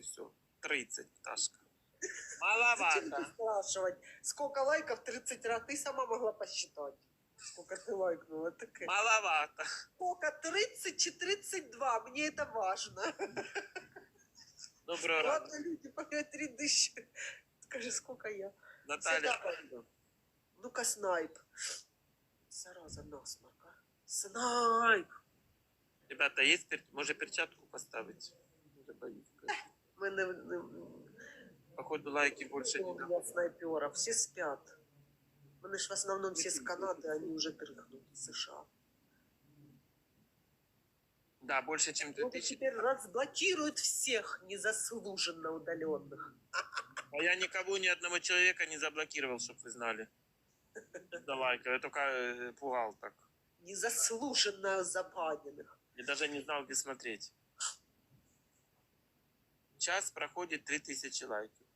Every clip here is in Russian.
все. 30, Ташка. Зачем Маловато. спрашивать, сколько лайков 30 раз? Ты сама могла посчитать. Сколько ты лайкнула. Такая. Маловато. Сколько? 30 чи 32? Мне это важно. Доброго ранку. Ладно, люди, пока три тысячи. Скажи, сколько я? Наталя. Ну-ка, снайп. Зараза, насморк, а. Снайп. Ребята, есть пер... Може перчатку поставить? Може, боюсь. Не, Походу лайки больше не дам. снайпера. Все спят. Мы ж в основном все с Канады, они уже из США. Да, больше, чем Вот и 2000. теперь разблокируют всех незаслуженно удаленных. А я никого, ни одного человека не заблокировал, чтобы вы знали. За лайка. Я только э, пугал так. Незаслуженно забаненных. Я даже не знал, где смотреть. Час проходит 3000 лайков.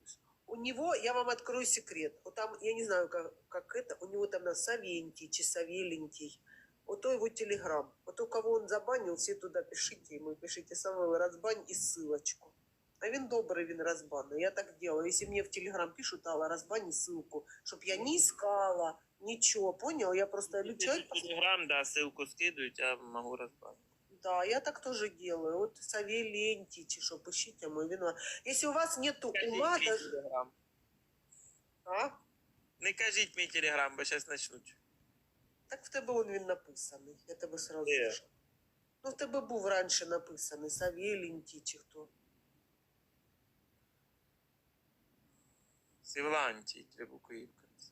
У него, я вам открою секрет. Вот там, я не знаю, как, как это, у него там на Савентий, чи Савелентий. Вот то его телеграм. Вот у кого он забанил, все туда пишите ему, пишите Самвел разбань и ссылочку. А він добрий, він розбанний. Я так делаю. Если мне в телеграм пишут, Алла, разбань ссылку, чтоб я не искала, ничего, понял? Я просто Если человек... в Телеграм, да, ссылку скидывать, я могу разбавить. Да, я так тоже делаю. Вот Савелентий, чи что, пишите мой виноват. Если у вас нету ума, Кажіть мій даже... телеграм. А? Не кажіть мій телеграм, бо зараз почнуть. Так в тебе он він написаний. Я тебе сразу Де? скажу. Ну, в тебе був раніше написаний Савєлінтій чи хто. Севлантій, три букви «І» в кінці.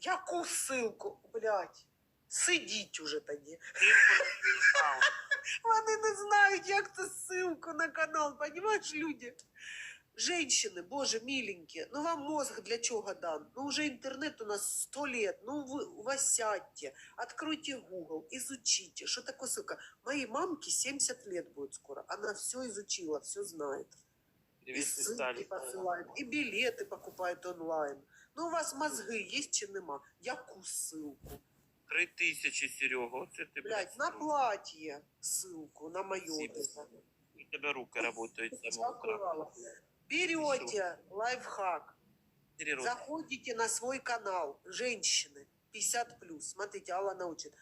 Яку ссылку, блядь? Сидіть уже тоді. Ссылку на телеграм. Вони не знають, як це ссылку на канал, понимаешь, люди? Женщины, боже, миленькие, ну вам мозг для чего дан? Ну уже интернет у нас сто лет, ну вы, вас сядьте, откройте Google, изучите, что такое ссылка. Моей мамке 70 лет будет скоро, она все изучила, все знает. И ссылки посылает, и билеты покупает онлайн. Ну у вас мозги есть чи нема? Яку ссылку? Три тисячі, Серега, оце ти, Блядь, на платье ссылку, на мое. Спасибо. У тебе руки працюють з самого утра. Берете лайфхак, Три роки. заходите на свой канал, женщины, 50 плюс. Смотрите, Алла научит.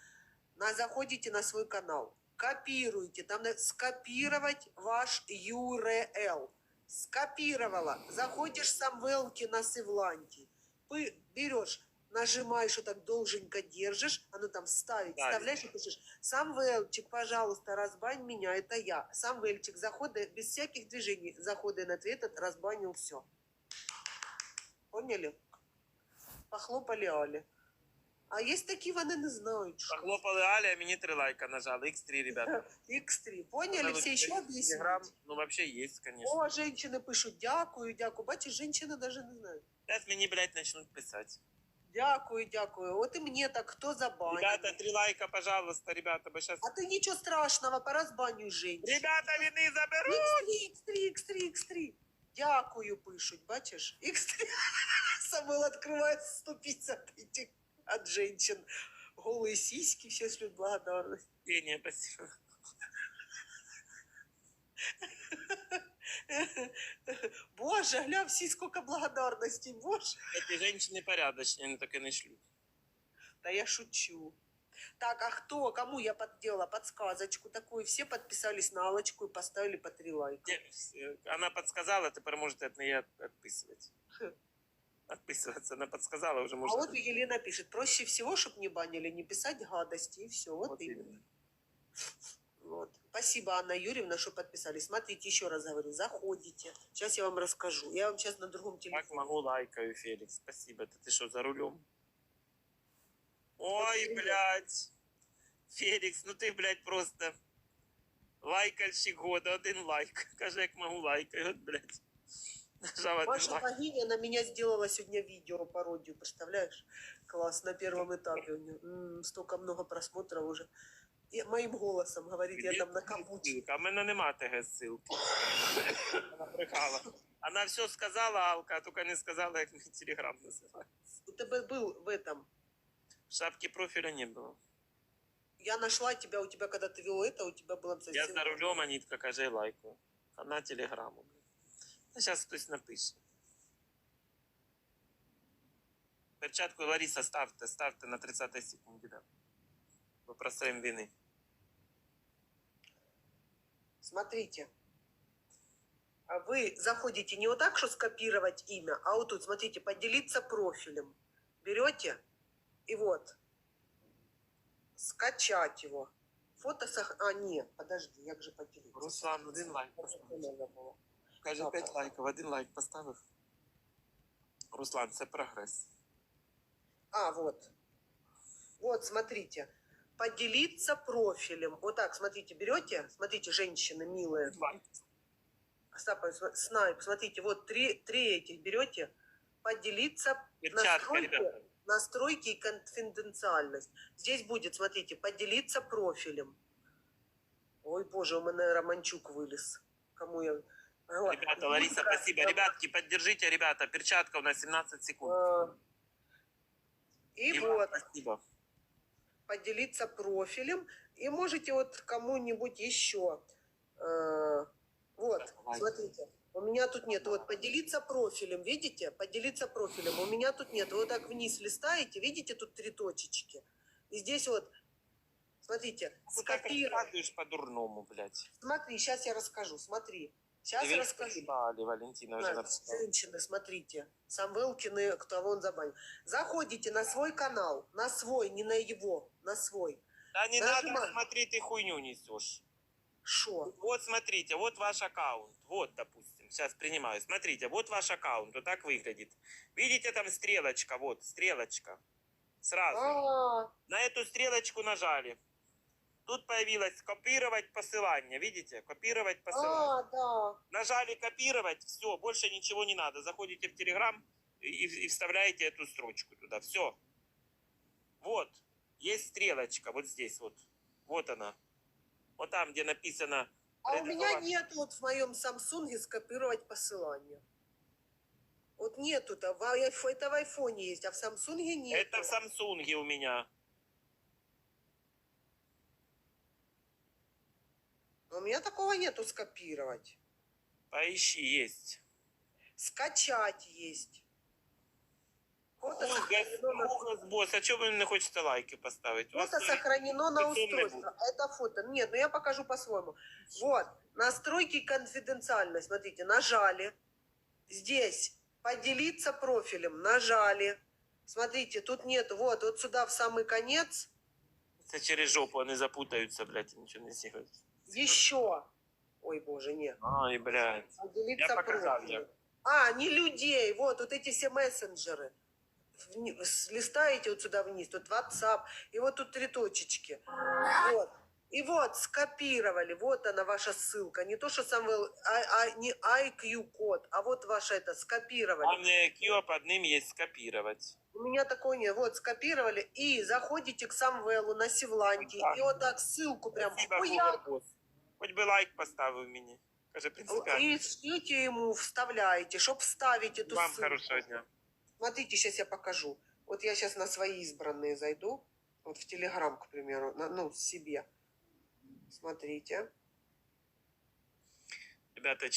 На, заходите на свой канал, копируйте, там надо скопировать ваш URL. Скопировала. Заходишь Самвелки на Севланти. Ты берешь, нажимаешь, вот так долженько держишь, оно там ставить, Да, вставляешь и пишешь, Самвелчик, пожалуйста, разбань меня, это я. Самвельчик, заходы, без всяких движений, заходы на ответ, разбанил все. Поняли? Похлопали Али. А есть такие, вони не знають, що. Похлопали Аля, а мені три лайка нажали. X3, ребята. X3. Поняли? Все еще объяснить? ну вообще есть, конечно. О, женщины пишуть, дякую, дякую. Бачиш, женщини даже не знають. Сейчас мені, блядь, начнут писать. Дякую, дякую. От і мені так, хто забанив. Ребята, три лайка, пожалуйста, ребята, бо сейчас... А ти нічого страшного, поразбанюй женщин. Ребята, вини заберу! X3, X3, X3, X3. Дякую, пишуть, бачиш? X3. Самвел відкриває 150 этих от женщин. Голые сиськи, все шлют благодарность. Не, спасибо. Боже, гля, всі сколько благодарностей, боже. Эти женщины порядочные, они так и не шлют. Да я шучу. Так, а кто, кому я подделала подсказочку такую? Все подписались на Аллочку и поставили по три лайка. Она подсказала, теперь можете от нее отписывать. Отписываться. Она подсказала, уже А можно. вот Елена пишет, проще всего, чтобы не банили, не писать гадости, и все. Вот, Вот именно. именно. Вот. Спасибо, Анна Юрьевна, что подписались. Смотрите, еще раз говорю, заходите. Сейчас я вам расскажу. Я вам сейчас на другом телефоне. Как могу, лайкаю, Феликс. Спасибо. Это ты что, за рулем? Ой, блядь. Феликс, ну ты, блядь, просто лайкальщик года, один лайк. Каже, як могу, лайкаю, от, блядь. Нажав один Маша лайк. Богиня на меня сделала сегодня видео, пародию, представляешь? Класс, на первом этапе у нее. М, столько много просмотров уже. И моим голосом говорит, я там на капуте. Ссылка. А в мене нема ТГ ссылки. Вона брехала. Вона все сказала, Алка, а тільки не сказала, як мій телеграм називається. У тебя был в этом. В шапки профіля не було. Я нашла тебя, у тебя, когда ты вел это, у тебя было... Я за рулем, а Нітка каже, лайкаю. На телеграмму. Ну, сейчас хтось напише. Перчатку Лариса ставте, ставте на 30 секунді, да. Попросим вини. Смотрите. А вы заходите не вот так, что скопировать имя, а вот тут, смотрите, поделиться профилем. Берете и вот, скачать его. Фото сох... А, нет, подожди, як же поделиться? Руслан, один лайк. Каже, Так. 5 лайків, один лайк поставив. Руслан, це прогрес. А, вот. Вот, смотрите. Поделиться профилем. Вот так, смотрите, берете, смотрите, женщины милые. Снайп, смотрите, вот три, три этих берете. Поделиться Перчатка, настройки, ребята. настройки и конфиденциальность. Здесь будет, смотрите, поделиться профилем. Ой, боже, у меня Романчук вылез. Кому я... Ребята, Лариса, спасибо. Ребятки, поддержите, ребята. Перчатка у нас 17 секунд. э, И И вот, Спасибо. Поделиться профилем. И можете вот кому-нибудь еще. э, вот, смотрите. У меня тут нет. Вот поделиться профилем, видите? Поделиться профилем. У меня тут нет. Вы вот так вниз листаете, видите, тут три точечки. И здесь вот, смотрите, Ты скопировать. рассказываешь по-дурному, блядь. Смотри, сейчас я расскажу. Смотри. Сейчас видишь, расскажу. спасибо, Али Валентина уже написала. Женщины, смотрите. Самвелкины, кто вон забанил. Заходите на свой канал, на свой, не на его, на свой. Да не Нажимай. надо, смотри, ты хуйню несешь. Шо? Вот смотрите, вот ваш аккаунт. Вот, допустим, сейчас принимаю. Смотрите, вот ваш аккаунт, вот так выглядит. Видите, там стрелочка, вот, стрелочка. Сразу. А, На эту стрелочку нажали. Тут появилось копировать посылание. Видите? Копировать посылание. а, да. Нажали копировать, все, больше ничего не надо. Заходите в Телеграм и, и вставляете эту строчку туда. Все. Вот. Есть стрелочка вот здесь вот. Вот она. Вот там, где написано. А у меня нет вот в моем Самсунге скопировать посылание. Вот нету-то. В айф- Это в айфоне есть, а в Самсунге нет. Это в Самсунге у меня. У меня такого нету скопировать. Поищи, есть. Скачать есть. Фото Хуй, сохранено на гос- босс, а чого ви не хочете лайки поставити? У вас Фото сохранено на Причем не устройство. Это фото. Нет, ну я покажу по-своему. Вот. Настройки конфиденциальность. Смотрите, нажали. Здесь поделиться профилем. Нажали. Смотрите, тут нет. Вот, вот сюда в самый конец. Це через жопу вони запутаються, блядь, і нічого не зіграють. Еще. Ой, боже, нет. Ай, блядь. Я показал, профилем. я. А, не людей. Вот, вот эти все мессенджеры. Вни- с- Листаете вот сюда вниз. Тут WhatsApp. И вот тут три точечки. Вот. И вот, скопировали. Вот она, ваша ссылка. Не то, что Самвел, а, а, не IQ-код, а вот ваша это, скопировали. Там не Q, а под ним є скопировать. У меня такого нет. Вот, скопировали. И заходите к Самвелу на Севланте. Так. И вот так ссылку прям. Спасибо, хуяк, Google Boss. Хоч би лайк поставив мені. Каже, принципіально. И шлите ему, вставляете, чтоб вставить эту Вам ссылку. хорошого дня. Смотрите, сейчас я покажу. Вот я сейчас на свои избранные зайду. Вот в Телеграм, к примеру, на- ну, себе. Смотрите. Ребята,